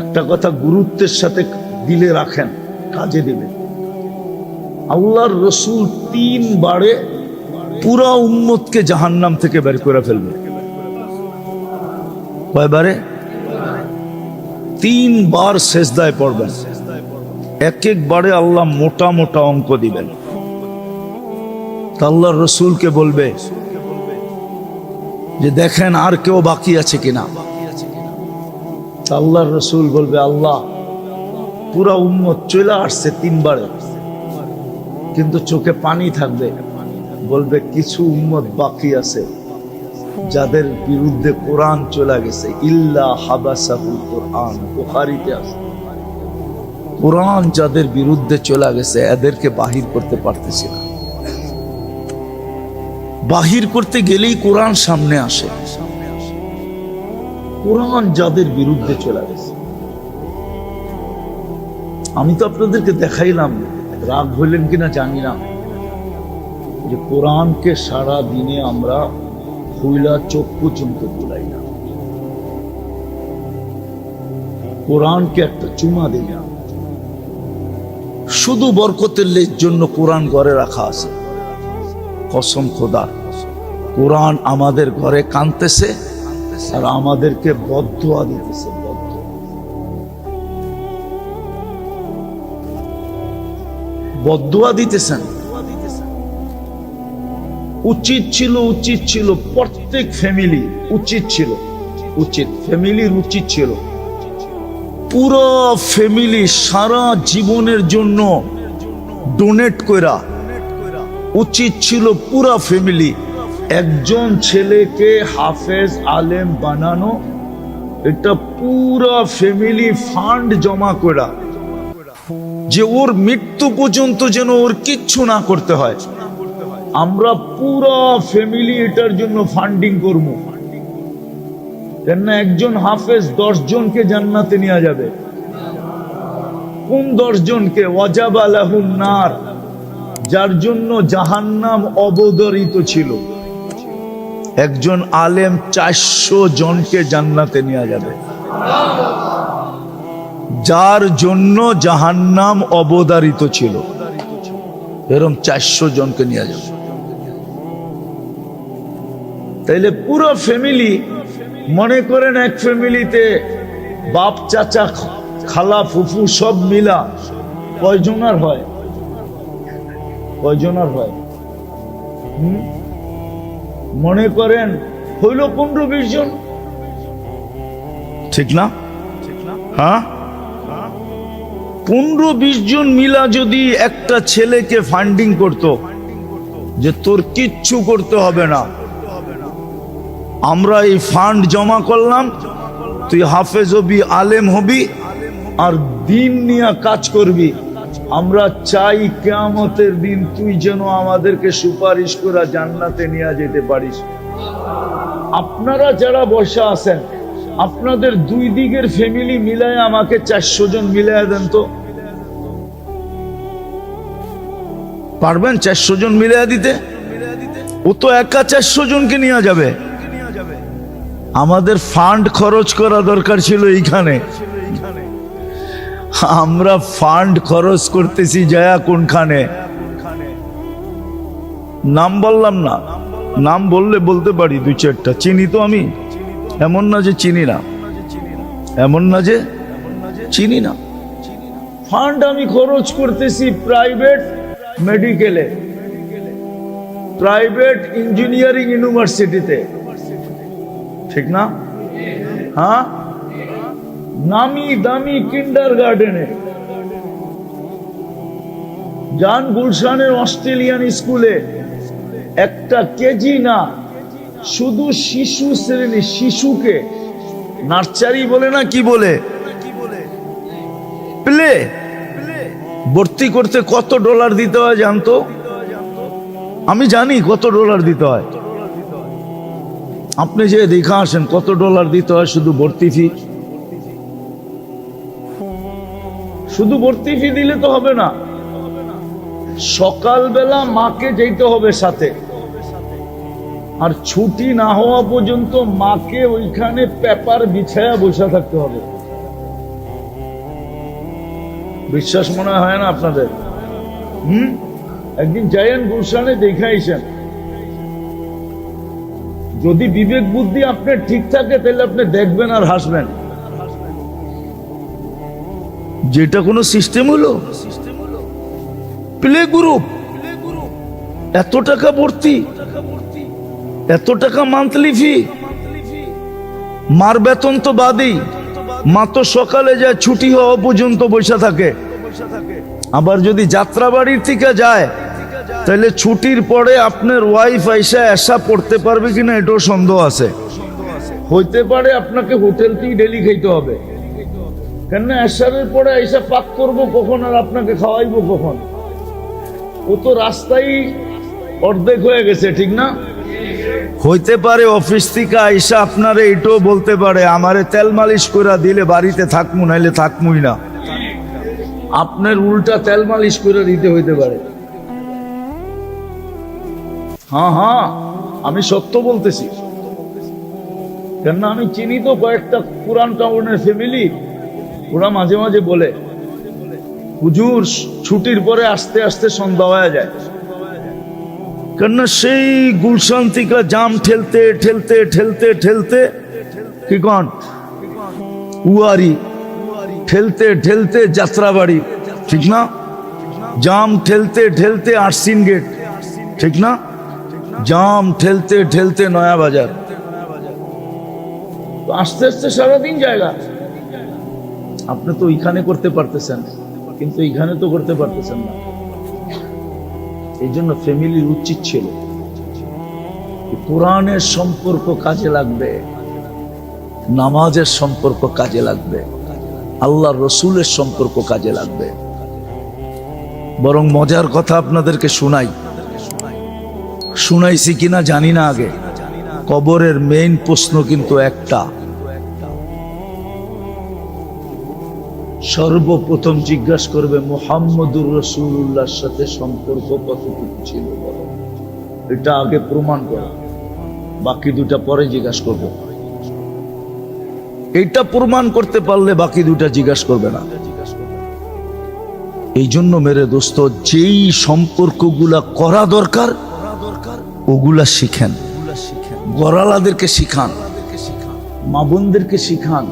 একটা কথা গুরুত্বের সাথে দিলে রাখেন, কাজে দেবে আল্লাহর রসুল তিন বারে পুরা উম্মতকে জাহান্নাম থেকে বের করে ফেলবে কয়বারে? তিনবার শেষদায় পড়বেন। এক একবারে আল্লাহ মোটা মোটা অঙ্ক দিবেন। তা আল্লাহর রসুলকে বলবে যে, দেখেন আর কেউ বাকি আছে কিনা? আল্লাহর রসুল বলবে, আল্লাহ, পুরা উম্মত চলে আসছে তিনবারে। কিন্তু চোখে পানি থাকবে। বলবে, কিছু উম্মত বাকি আছে যাদের বিরুদ্ধে কোরআন চলে গেছে। ইল্লা হাবাসাহুল কোরআন, বুখারীতে আছে। কোরআন যাদের বিরুদ্ধে চলে গেছে, এদেরকে বাহির করতে পারতেছি না। বাহির করতে গেলেই কোরআন সামনে আসে। কোরআন যাদের বিরুদ্ধে চলে গেছে। আমি তো আপনাদেরকে দেখাইলাম, রাগ হইলেন কিনা জানি না। যে কোরআনকে সারা দিনে আমরা খুইলা চোখ পর্যন্ত তুলাই না কোরআনকে একটা চুমা দিই না শুধু বরকতের লের জন্য কোরআন ঘরে রাখা আছে। কসম খোদার কোরআন আমাদের ঘরে কানতেছে আর আমাদেরকে বদুয়া দিতেছে বদুয়া দিতেছেন। উচিত ছিল উচিত ছিল, প্রত্যেক ফ্যামিলি উচিত ছিল, উচিত ফ্যামিলির উচিত ছিল। পুরো ফ্যামিলি সারা জীবনের জন্য ডোনেট করা উচিত ছিল পুরা ফ্যামিলি একজন ছেলেকে হাফেজ আলেম বানানো, এটা পুরা ফ্যামিলি ফান্ড জমা করা। যে ওর মৃত্যু পর্যন্ত যেন ওর কিচ্ছু না করতে হয়। আমরা পুরো ফ্যামিলি এটার জন্য ফান্ডিং করব। কেননা একজন হাফেজ দশ জনকে জান্নাতে নেওয়া যাবে। কোন দশ জনকে? ওয়াজাব নার। যার জন্য জাহান্নাম অবদরিত ছিল। একজন আলেম চারশো জনকে জান্নাতে নেওয়া যাবে। যার জন্য জাহান্নাম অবদারিত ছিল। এরম চারশো জনকে নিয়ে যাবে। তাইলে পুরো ফ্যামিলি মনে করেন এক ফ্যামিলিতে বাপ, চাচা, খালা, ফুফু সব মিলা কয়জনার হয়? কয়জনার হয়? হুম? মনে করেন হইল পনেরো বিশ জন। ঠিক না? হ্যাঁ? পনেরো বিশ জন মিলা যদি একটা ছেলেকে ফান্ডিং করত যে তোর কিচ্ছু করতে হবে না। আমরা এই ফান্ড জমা করলাম তুই হাফেজ হবি আলেম হবি আর দিন নিয়ে কাজ করবি। আমরা চাই কেয়ামতের দিন তুই যেন আমাদেরকে সুপারিশ করা জান্নাতে নিয়ে যেতে পারিস। আপনারা যারা বসে আছেন, আপনাদের দুই দিকের ফ্যামিলি মিলায় আমাকে চারশো জন মিলায় দেন তো। পারবেন চারশো জন মিলাইয়া দিতে? ও তো একা চারশো জনকে নিয়ে যাবে। আমাদের ফান্ড খরচ করা দরকার ছিল এইখানে। আমরা ফান্ড খরচ করতেছি জয়া কোনখানে? নাম বললাম না। নাম বললে বলতে পারি দুই চারটা। চিনি তো আমি। এমন না যে চিনি না। এমন না যে চিনি না। ফান্ড আমি খরচ করতেছি প্রাইভেট মেডিকেলে প্রাইভেট ইঞ্জিনিয়ারিং ইউনিভার্সিটিতে ঠিক না? হ্যাঁ? নামি দামি কিন্ডার গার্ডেনে জান গুলশানের অস্ট্রেলিয়ান স্কুলে একটা কেজি না, শুধু শিশু শ্রেণি শিশুকে নার্সারি বলে না কি বলে? প্লে। ভর্তি করতে কত ডলার দিতে হয় জানতো? আমি জানি কত ডলার দিতে হয়। আপনি যে দেখা আসেন কত ডলার দিতে হয় শুধু ভর্তি ফি। শুধু ভর্তি ফি দিলে তো হবে না। সকালবেলা মাকে যেতে হবে সাথে। আর ছুটি না হওয়া পর্যন্ত মাকে ওইখানে পেপার বিছায়া বসে থাকতে হবে। বিশ্বাস মনে হয় না আপনাদের? হুম? একদিন যাইয়েন গুলশানে দেখে আইসেন যদি বিবেক বুদ্ধি আপনার ঠিক থাকে, তাহলে আপনি দেখবেন আর হাসবেন। যেটা কোনো সিস্টেম হলো? প্লে গ্রুপ এত টাকা ভর্তি। এত টাকা মান্থলি ফি মার বেতন তো বাদেই। মা তো সকালে যায়, ছুটি হওয়া পর্যন্ত বসে থাকে। আবার যদি যাত্রা বাড়ির থেকে যায়, তাহলে ছুটির পরে আপনার ওয়াইফ আইসা এসা পড়তে পারবে কিনা এটাও সন্দেহ আছে। হইতে পারে আপনাকে হোটেলতেই ডেলি খাইতে হবে। কেননা এসারের পরে আইসা পাক করব কখন আর আপনাকে খাওয়াইবো কখন? ও তো রাস্তায় অর্ধেক হয়ে গেছে ঠিক না? হইতে পারে অফিস থেকে আইসা আপনারে এটাও বলতে পারে আমারে তেল মালিশ করে দিলে বাড়িতে থাকমু নাইলে থাকমুই না। আপনার উল্টা তেল মালিশ করে দিতে হইতে পারে। হ্যাঁ হ্যাঁ আমি সত্য বলতেছি। কেননা আমি চিনি তো কয়েকটা পুরান টাউনের ফ্যামিলি ওরা মাঝে মাঝে বলে, হুজুর, ছুটির পরে আস্তে আস্তে সন্ধ্যা হয়ে যায়। কেননা সেই গুলশান থেকে জাম ঠেলতে ঠেলতে ঠেলতে ঠেলতে কি কন? উয়ারি, ঠেলতে ঠেলতে যাত্রাবাড়ি, ঠিক না? জাম ঠেলতে ঠেলতে আরসিন গেট, ঠিক না? জাম ঠেলতে ঠেলতে নয়া বাজার। আস্তে আস্তে সারাদিন জায়গা। আপনি তো ওইখানে করতে পারতেছেন কিন্তু এইখানে তো করতে পারতেছেন না। এই জন্য ফ্যামিলির উচিত ছিল কোরআনের সম্পর্ক কাজে লাগবে, নামাজের সম্পর্ক কাজে লাগবে আল্লাহ রসুলের সম্পর্ক কাজে লাগবে। বরং মজার কথা আপনাদেরকে শুনাই। শুনাইছি কিনা জানি না আগে। কবরের মেইন প্রশ্ন কিন্তু একটা। সর্বপ্রথম জিজ্ঞাসা করবে মোহাম্মদুর রসুল্লাহর সাথে সম্পর্ক কতটুকু ছিল বলো। এটা আগে প্রমাণ করো। বাকি দুটা পরে জিজ্ঞাসা করবে। এটা প্রমাণ করতে পারলে বাকি দুটা জিজ্ঞাসা করবে না। এই জন্য মেরে দোস্ত, যেই সম্পর্কগুলা করা দরকার, ওগুলা শিখেন। গড়ালাদেরকে শিখান। মা বোনদেরকে শিখান।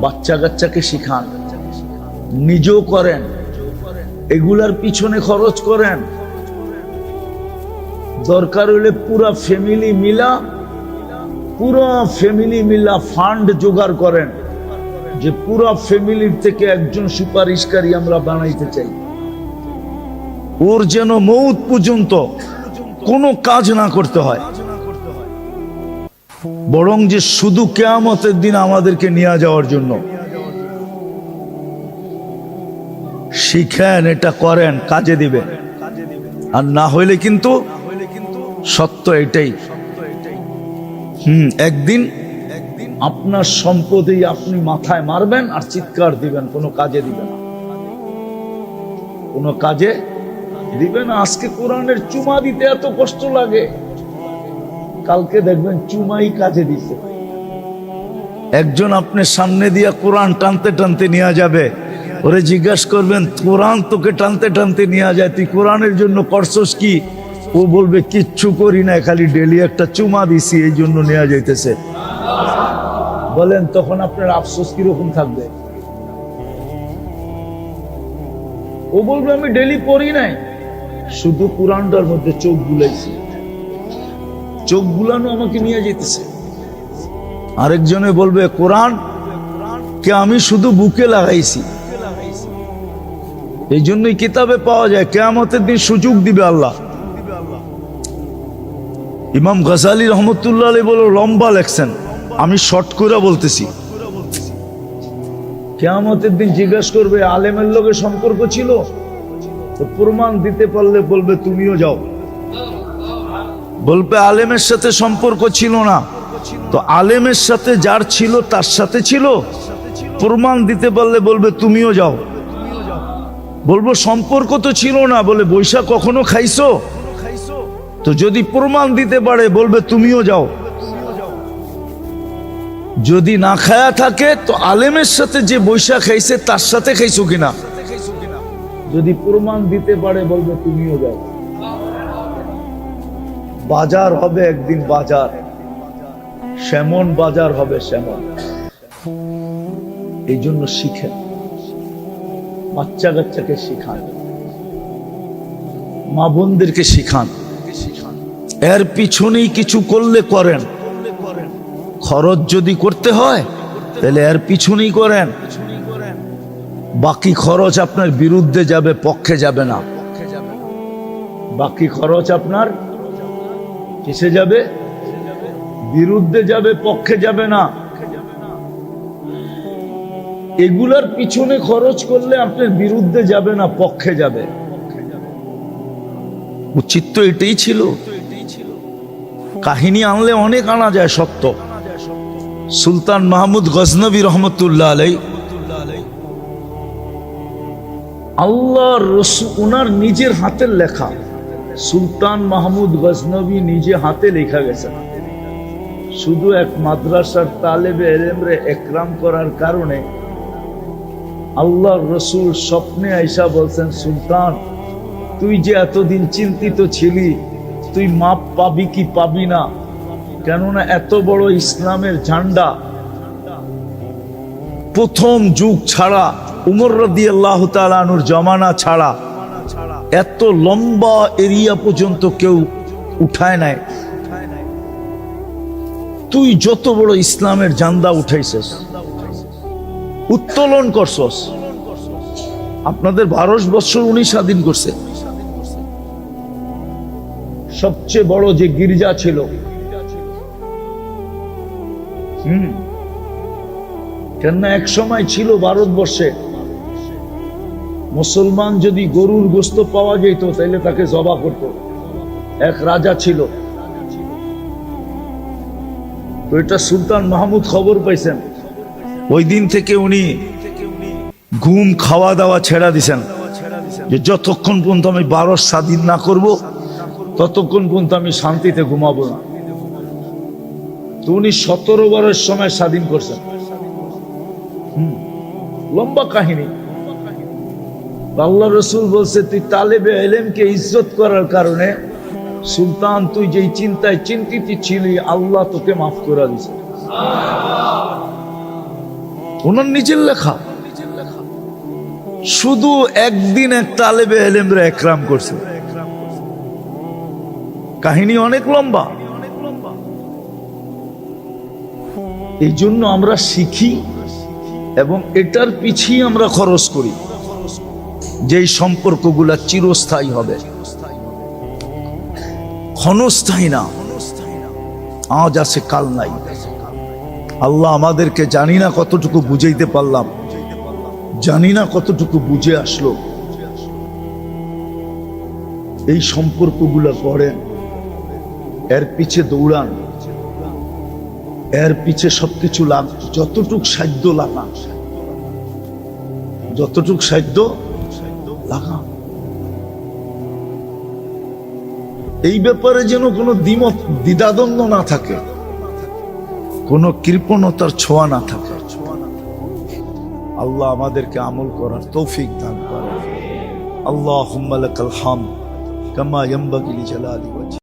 বাচ্চা কাচ্চাকে শিখান। নিজেও করেন। এগুলার পিছনে খরচ করেন। দরকার হলে পুরা ফ্যামিলি মিলা, পুরো ফ্যামিলি মিলা ফান্ড জোগাড় করেন, যে পুরা ফ্যামিলির থেকে একজন সুপারিশকারী আমরা বানাইতে চাই। ওর যেন মৌত পর্যন্ত কোনো কাজ না করতে হয়। বরং যে শুধু কেয়ামতের দিন আমাদেরকে নিয়ে যাওয়ার জন্য। শিখেন, এটা করেন, কাজে দিবে আর না হইলে কিন্তু সত্য এটাই। হুম, একদিন আপনার সম্পদেই আপনি মাথায় মারবেন আর চিৎকার দিবেন, কোনো কাজে দিবেন কোনো কাজে দিবেন আজকে কোরআনের চুমা দিতে এত কষ্ট লাগে। কালকে দেখবেন চুমাই কাজে দিছে। একজন আপনার সামনে দিয়া কোরআন টানতে টানতে নিয়ে যাবে। ওরে জিজ্ঞাসা করবেন, কোরআন তোকে টানতে টানতে নিয়ে যায় তুই কোরআনের জন্য করছস কি? ও বলবে, কিচ্ছু করি না খালি ডেলি একটা চুমা দিছি, এই জন্য নেওয়া যাইতেছে। বলেন, তখন আপনার আফসোস কীরকম থাকবে? ও বলবে, আমি ডেলি পড়ি নাই। শুধু কোরআনটার মধ্যে চোখ বুলাইছি। চোখ বুলানো আমাকে নিয়ে যেতেছে আরেকজনে বলবে, কোরআন, কে আমি শুধু বুকে লাগাইছি। এই জন্যই কিতাবে পাওয়া যায়, কেয়ামতের দিন সুযোগ দিবে আল্লাহ। ইমাম গজালি রহমতুল্লাহ আলী বলো, লম্বা লেখছেন। আমি শর্ট করে বলতেছি। কেয়ামতের দিন জিজ্ঞাসা করবে, আলেমের লোকের সম্পর্ক ছিল? তো প্রমাণ দিতে পারলে বলবে, তুমিও যাও। বলবে, আলেমের সাথে সম্পর্ক ছিল না। তো আলেমের সাথে যার ছিল, তার সাথে ছিল? প্রমাণ দিতে পারলে বলবে, তুমিও যাও। বলব, সম্পর্ক তো ছিল না, বলে বৈশাখ কখনো খাইছো? তো যদি প্রমাণ দিতে পারে, বলবে তুমিও যাও। যদি না খায়া থাকে, তো আলেমের সাথে যে বৈশাখ খাইছে, তার সাথে খাইছো কিনা? যদি প্রমাণ দিতে পারে, বলবে তুমিও যাও। বাজার হবে একদিন বাজার। সেমন বাজার হবে সেমন এই জন্য শিখেন। বাচ্চা কাচ্চাকে শিখান। মা বোনদেরকে শিখান। এর পিছনেই কিছু করলে করেন। খরচ যদি করতে হয়, তাহলে এর পিছনেই করেন। বাকি খরচ আপনার বিরুদ্ধে যাবে, পক্ষে যাবে না। বাকি খরচ আপনার কিসে যাবে, বিরুদ্ধে যাবে, পক্ষে যাবে না। এগুলার পিছনে খরচ করলে আপনার বিরুদ্ধে যাবে না, পক্ষে যাবে। উচিত তো এটাই ছিল। কাহিনী আনলে অনেক আনা যায় সত্য। সুলতান মাহমুদ গজনবী রহমতুল্লাহ আলাই আল্লাহ রসু ওনার নিজের হাতের লেখা। সুলতান মাহমুদ গজনবী নিজে হাতে লেখা গেছে। শুধু এক মাদ্রাসার তালেবে এলেমরে একরাম করার কারণে আল্লাহ রসুল স্বপ্নে আইসা বলছেন, সুলতান, তুই যে এতদিন চিন্তিত ছিলি, তুই মাপ পাবি কি পাবি না? কেননা এত বড় ইসলামের ঝান্ডা প্রথম যুগ ছাড়া, উমর রদি আল্লাহ তালানুর জমানা ছাড়া, এত লম্বা এরিয়া পর্যন্ত কেউ উঠায় নাই। তুই যত বড় ইসলামের জান্দা উঠাইছিস উত্তোলন করছস। আপনাদের ভারত বৎসর উনি স্বাধীন করছে সবচেয়ে বড় যে গির্জা ছিল। কেননা এক সময় ছিল ভারতবর্ষে মুসলমান যদি গরুর গোস্ত পাওয়া যেত তাহলে তাকে জবা করত। এক রাজা ছিল। এটা সুলতান মাহমুদ খবর পাইছেন। ওই দিন থেকে উনি ঘুম খাওয়া দাওয়া ছেড়া দিছেন। যে যতক্ষণ পর্যন্ত আমি বারস স্বাধীন না করব, ততক্ষণ পর্যন্ত আমি শান্তিতে ঘুমাবো না। তো উনি সতেরো বারের সময় স্বাধীন করছেন। লম্বা কাহিনী। আল্লাহ রসুল বলছে, তুই তালেবে এলেমকে ইজ্জত করার কারণে সুলতান, তুই যেই চিন্তায় চিন্তিত ছিলি, আল্লাহ তোকে মাফ করে দিছে। ওনার নিজের লেখা। শুধু একদিন এক তালেবে এলেমরা একরাম করছে। কাহিনী অনেক লম্বা। এই জন্য আমরা শিখি এবং এটার পিছিয়ে আমরা খরচ করি। যেই সম্পর্কগুলা চিরস্থায়ী হবে। ক্ষণস্থায়ী না। আজ আছে, কাল নাই। আল্লাহ আমাদেরকে জানি না কতটুকু বুঝাইতে পারলাম। জানি না কতটুকু বুঝে আসলো। এই সম্পর্কগুলো করেন এর পিছে দৌড়ান। এর পিছে সবকিছু লাগ, যতটুক সাধ্য লাগান। যতটুক সাধ্য লাগান। এই ব্যাপারে যেন কোনো দ্বিমত, দ্বিধাদ্বন্দ্ব না থাকে। কোনো কৃপণতার ছোঁয়া না থাকে। আল্লাহ আমাদেরকে আমল করার তৌফিক দান করে আল্লাহ হাম কামা ইয়াম্বাগি লিজালালি ওয়াজহি।